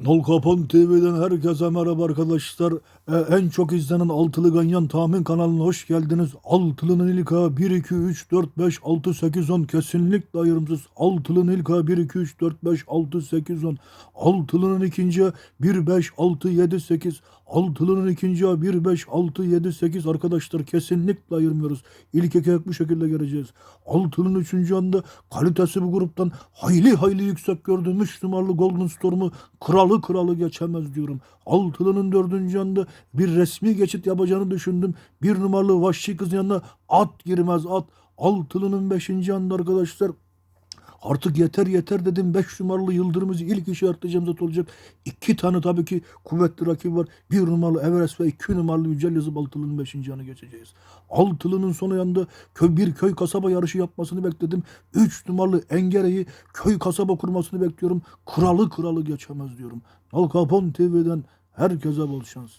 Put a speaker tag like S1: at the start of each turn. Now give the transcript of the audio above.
S1: Nol Kapan TV'den herkese merhaba arkadaşlar. Ee, en çok izlenen Altılı Ganyan tahmin kanalına hoş geldiniz. Altılı'nın ilka 1, 2, 3, 4, 5, 6, 8, 10 kesinlikle ayrımsız. Altılı'nın ilka 1, 2, 3, 4, 5, 6, 8, 10. Altılı'nın ikinci 1, 5, 6, 7, 8. Altılı'nın ikinci 1, 5, 6, 7, 8 arkadaşlar kesinlikle ayırmıyoruz. İlk iki bu şekilde göreceğiz. Altılı'nın üçüncü anda kalitesi bu gruptan hayli hayli yüksek gördüğüm 3 numaralı Golden Storm'u kralı kralı geçemez diyorum. Altılı'nın dördüncü anda bir resmi geçit yapacağını düşündüm. Bir numaralı Vahşi kızın yanına at girmez at. Altılı'nın beşinci anda arkadaşlar Artık yeter yeter dedim. 5 numaralı Yıldırım'ı ilk işaretleyeceğim zat olacak. İki tane tabii ki kuvvetli rakip var. Bir numaralı Everest ve iki numaralı Yücel yazıp Altılı'nın 5. yanı geçeceğiz. Altılı'nın son ayında köy, bir köy kasaba yarışı yapmasını bekledim. 3 numaralı Engere'yi köy kasaba kurmasını bekliyorum. Kralı kralı geçemez diyorum. Al Capone TV'den herkese bol şans.